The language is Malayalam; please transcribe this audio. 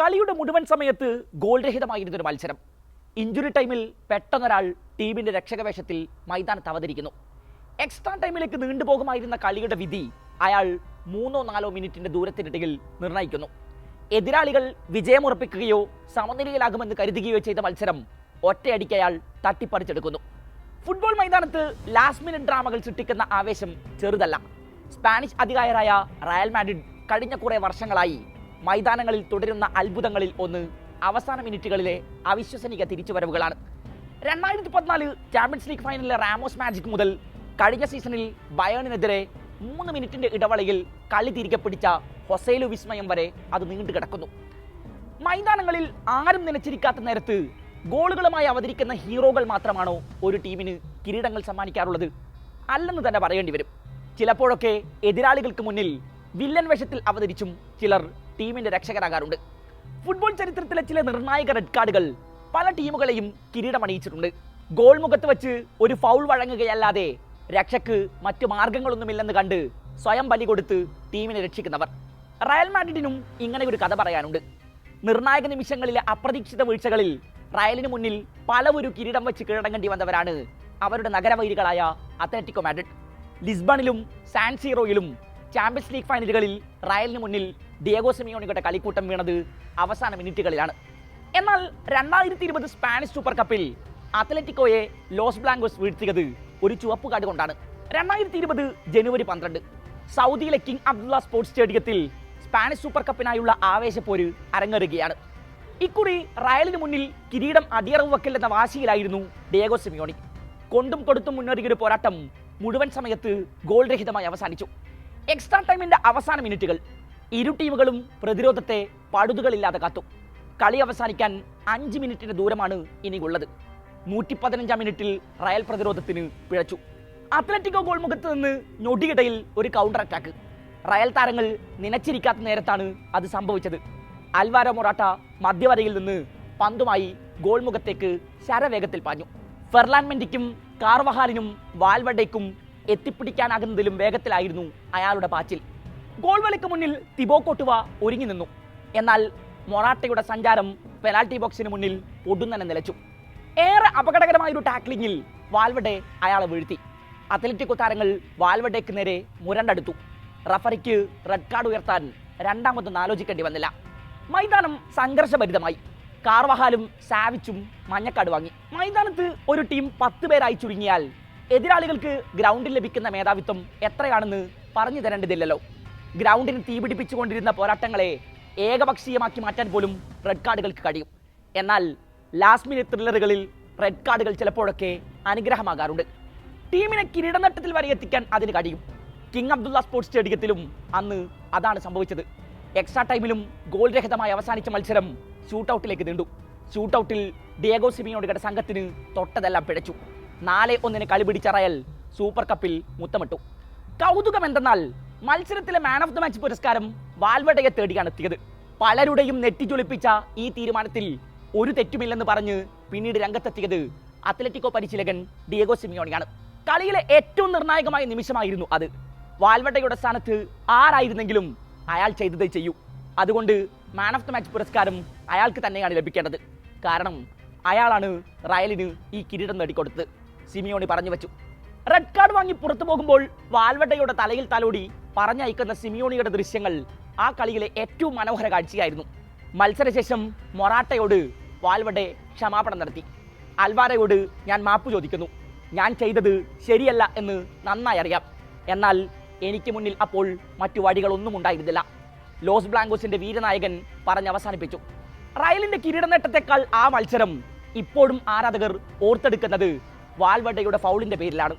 കളിയുടെ മുഴുവൻ സമയത്ത് ഗോൾ രഹിതമായിരുന്നൊരു മത്സരം. ഇഞ്ചുറി ടൈമിൽ പെട്ടെന്നൊരാൾ ടീമിന്റെ രക്ഷകവേഷത്തിൽ മൈതാനത്ത് അവതരിക്കുന്നു. എക്സ്ട്രാ ടൈമിലേക്ക് നീണ്ടുപോകുമായിരുന്ന കളിയുടെ വിധി അയാൾ മൂന്നോ നാലോ മിനിറ്റിന്റെ ദൂരത്തിനിടയിൽ നിർണയിക്കുന്നു. എതിരാളികൾ വിജയമുറപ്പിക്കുകയോ സമനിലയിലാകുമെന്ന് കരുതുകയോ ചെയ്ത മത്സരം ഒറ്റയടിക്ക് അയാൾ തട്ടിപ്പറിച്ചെടുക്കുന്നു. ഫുട്ബോൾ മൈതാനത്ത് ലാസ്റ്റ് മിനിറ്റ് ഡ്രാമകൾ സൃഷ്ടിക്കുന്ന ആവേശം ചെറുതല്ല. സ്പാനിഷ് അധികായരായ റയൽ മാഡ്രിഡ് കഴിഞ്ഞ കുറേ വർഷങ്ങളായി മൈതാനങ്ങളിൽ തുടരുന്ന അത്ഭുതങ്ങളിൽ ഒന്ന് അവസാന മിനിറ്റുകളിലെ അവിശ്വസനീയ തിരിച്ചുവരവുകളാണ്. രണ്ടായിരത്തി പതിനാല് ചാമ്പ്യൻസ് ലീഗ് ഫൈനലിലെ റാമോസ് മാജിക് മുതൽ കഴിഞ്ഞ സീസണിൽ ബയേണിനെതിരെ മൂന്ന് മിനിറ്റിന്റെ ഇടവേളയിൽ കളി തിരികെ പിടിച്ച ഹൊസൈലു വിസ്മയം വരെ അത് നീണ്ടു കിടക്കുന്നു. മൈതാനങ്ങളിൽ ആരും നനച്ചിരിക്കാത്ത നേരത്ത് ഗോളുകളുമായി അവതരിക്കുന്ന ഹീറോകൾ മാത്രമാണോ ഒരു ടീമിന് കിരീടങ്ങൾ സമ്മാനിക്കാറുള്ളത്? അല്ലെന്ന് തന്നെ പറയേണ്ടി വരും. ചിലപ്പോഴൊക്കെ എതിരാളികൾക്ക് മുന്നിൽ വില്ലൻ വേഷത്തിൽ അവതരിച്ചും ചിലർ ടീമിന്റെ രക്ഷകരാകാറുണ്ട് ഫുട്ബോൾ ചരിത്രത്തിലെ ചില നിർണായക റെഡ് കാർഡുകൾ പല ടീമുകളെയും കിരീടമണിയിച്ചിട്ടുണ്ട്. ഗോൾ മുഖത്ത് വെച്ച് ഒരു ഫൗൾ വഴങ്ങുകയല്ലാതെ രക്ഷക്ക് മറ്റു മാർഗങ്ങളൊന്നുമില്ലെന്ന് കണ്ട് സ്വയം ബലി കൊടുത്ത് ടീമിനെ രക്ഷിക്കുന്നവർ. റയൽ മാഡ്രിഡിനും ഇങ്ങനെ ഒരു കഥ പറയാനുണ്ട്. നിർണായക നിമിഷങ്ങളിലെ അപ്രതീക്ഷിത വീഴ്ചകളിൽ റയലിന് മുന്നിൽ പലവരു കിരീടം വെച്ച് കീഴടങ്ങേണ്ടി വന്നവരാണ് അവരുടെ നഗരവൈരികളായ അത്ലറ്റിക്കോ മാഡ്രിഡ്. ലിസ്ബണിലും സാൻസീറോയിലും ചാമ്പ്യൻസ് ലീഗ് ഫൈനലുകളിൽ റയലിന് മുന്നിൽ ഡിയഗോ സെമിയോണിയുടെ കളിക്കൂട്ടം വീണത് അവസാന മിനിറ്റുകളിലാണ്. എന്നാൽ രണ്ടായിരത്തി ഇരുപത് സ്പാനിഷ് സൂപ്പർ കപ്പിൽ അത്ലറ്റിക്കോയെ ലോസ് ബ്ലാങ്കോസ് വീഴ്ത്തിയത് ഒരു ചുവപ്പ് കാർഡ് കൊണ്ടാണ്. രണ്ടായിരത്തി ഇരുപത് ജനുവരി പന്ത്രണ്ട് സൗദിയിലെ കിങ് അബ്ദുള്ള സ്പോർട്സ് സ്റ്റേഡിയത്തിൽ സ്പാനിഷ് സൂപ്പർ കപ്പിനായുള്ള ആവേശപ്പോര് അരങ്ങേറുകയാണ്. ഇക്കുറി റയലിന് മുന്നിൽ കിരീടം അടിയറവ് വെക്കില്ലെന്ന വാശിയിലായിരുന്നു ഡിയേഗോ സിമിയോണി കൊണ്ടും കൊടുത്തും മുന്നേറിയ ഒരു പോരാട്ടം മുഴുവൻ സമയത്ത് ഗോൾരഹിതമായി അവസാനിച്ചു. എക്സ്ട്രാ ടൈമിന്റെ അവസാന മിനിറ്റുകൾ ഇരു ടീമുകളും പ്രതിരോധത്തെ പടുതുകളില്ലാതെ കാത്തു. കളി അവസാനിക്കാൻ അഞ്ച് മിനിറ്റിന്റെ ദൂരമാണ് ഇനിയുള്ളത്. നൂറ്റി പതിനഞ്ചാം മിനിറ്റിൽ റയൽ പ്രതിരോധത്തിന് പിഴച്ചു. അത്ലറ്റിക്കോ ഗോൾ മുഖത്ത് നിന്ന് ഞൊടിയിടയിൽ ഒരു കൗണ്ടർ അറ്റാക്ക് റയൽ താരങ്ങൾ നനച്ചിരിക്കാത്ത നേരത്താണ് അത് സംഭവിച്ചത്. അൽവാരോ മൊറാട്ട മധ്യവരയിൽ നിന്ന് പന്തുമായി ഗോൾ മുഖത്തേക്ക് ശരവേഗത്തിൽ പാഞ്ഞു. ഫെർലാൻ മെൻഡിക്കും കാർവഹാലിനും വാൽവഡയ്ക്കും എത്തിപ്പിടിക്കാനാകുന്നതിലും വേഗത്തിലായിരുന്നു അയാളുടെ പാച്ചിൽ ഗോൾ വലയ്ക്ക് മുന്നിൽ തിബോ കോട്ടുവ ഒരുങ്ങി നിന്നു. എന്നാൽ മൊറാട്ടയുടെ സഞ്ചാരം പെനാൽറ്റി ബോക്സിന് മുന്നിൽ ഒടുന്നനെ നിലച്ചു. ഏറെ അപകടകരമായ ഒരു ടാക്ലിങ്ങിൽ വാൽവഡെ അയാളെ വീഴ്ത്തി. അത്ലറ്റിക്കോ താരങ്ങൾ വാൽവഡേക്ക് നേരെ മുരണ്ടടുത്തു. റഫറിക്ക് റെഡ് കാർഡ് ഉയർത്താൻ രണ്ടാമതൊന്നും ആലോചിക്കേണ്ടി വന്നില്ല. മൈതാനം സംഘർഷഭരിതമായി. കാർവഹാലും സാവിച്ചും മഞ്ഞക്കാട് വാങ്ങി. മൈതാനത്ത് ഒരു ടീം പത്ത് പേരായി ചുരുങ്ങിയാൽ എതിരാളികൾക്ക് ഗ്രൗണ്ടിൽ ലഭിക്കുന്ന മേധാവിത്വം എത്രയാണെന്ന് പറഞ്ഞു തരേണ്ടതില്ലല്ലോ. ഗ്രൗണ്ടിന് തീപിടിപ്പിച്ചുകൊണ്ടിരുന്ന പോരാട്ടങ്ങളെ ഏകപക്ഷീയമാക്കി മാറ്റാൻ പോലും റെഡ് കാർഡുകൾക്ക് കഴിയും. എന്നാൽ ലാസ്റ്റ് മിനിറ്റ് ത്രില്ലറുകളിൽ റെഡ് കാർഡുകൾ ചിലപ്പോഴൊക്കെ അനുഗ്രഹമാകാറുണ്ട്. ടീമിനെ കിരീടനട്ടത്തിൽ വരെ എത്തിക്കാൻ അതിന് കഴിയും. കിങ് അബ്ദുള്ള സ്പോർട്സ് സ്റ്റേഡിയത്തിലും അന്ന് അതാണ് സംഭവിച്ചത്. എക്സ്ട്രാ ടൈമിലും ഗോൾ രഹിതമായി അവസാനിച്ച മത്സരം ഷൂട്ടൗട്ടിലേക്ക് നീണ്ടു. ഷൂട്ടൗട്ടിൽ ഡിയഗോ സിമിയോണിയുടെ സംഘത്തിന് തൊട്ടതെല്ലാം പിഴച്ചു. നാല് ഒന്നിന് കളി പിടിച്ച റയൽ സൂപ്പർ കപ്പിൽ മുത്തമിട്ടു. കൗതുകം എന്തെന്നാൽ മത്സരത്തിലെ മാൻ ഓഫ് ദ മാച്ച് പുരസ്കാരം വാൽവടയെ തേടിയാണ് എത്തിയത്. പലരുടെയും നെറ്റിച്ചൊളിപ്പിച്ച ഈ തീരുമാനത്തിൽ ഒരു തെറ്റുമില്ലെന്ന് പറഞ്ഞ് പിന്നീട് രംഗത്തെത്തിയത് അത്ലറ്റിക്കോ പരിശീലകൻ ഡിയഗോ സിമിയോണിയാണ്. കളിയിലെ ഏറ്റവും നിർണായകമായ നിമിഷമായിരുന്നു അത്. വാൽവടയുടെ സ്ഥാനത്ത് ആരായിരുന്നെങ്കിലും അയാൾ ചെയ്തതേ ചെയ്യൂ. അതുകൊണ്ട് മാൻ ഓഫ് ദ മാച്ച് പുരസ്കാരം അയാൾക്ക് തന്നെയാണ് ലഭിക്കേണ്ടത്. കാരണം അയാളാണ് റയലിന് ഈ കിരീടം നേടിക്കൊടുത്തത്. സിമിയോണി പറഞ്ഞു വെച്ചു. റെഡ് കാർഡ് വാങ്ങി പുറത്തു പോകുമ്പോൾ വാൽവട്ടയുടെ തലയിൽ തലോടി പറഞ്ഞയക്കുന്ന സിമിയോണിയുടെ ദൃശ്യങ്ങൾ ആ കളിയിലെ ഏറ്റവും മനോഹര കാഴ്ചയായിരുന്നു. മത്സരശേഷം മൊറാട്ടയോട് വാൽവടെ ക്ഷമാപണം നടത്തി. അൽവാരയോട് ഞാൻ മാപ്പ് ചോദിക്കുന്നു. ഞാൻ ചെയ്തത് ശരിയല്ല എന്ന് നന്നായി അറിയാം. എന്നാൽ എനിക്ക് മുന്നിൽ അപ്പോൾ മറ്റു വഴികളൊന്നും ഉണ്ടായിരുന്നില്ല. ലോസ് ബ്ലാങ്കോസിന്റെ വീരനായകൻ പറഞ്ഞ് അവസാനിപ്പിച്ചു. റയലിന്റെ കിരീടനേട്ടത്തെക്കാൾ ആ മത്സരം ഇപ്പോഴും ആരാധകർ ഓർത്തെടുക്കുന്നത് വാൽവഡയുടെ ഫൗളിന്റെ പേരിലാണ്.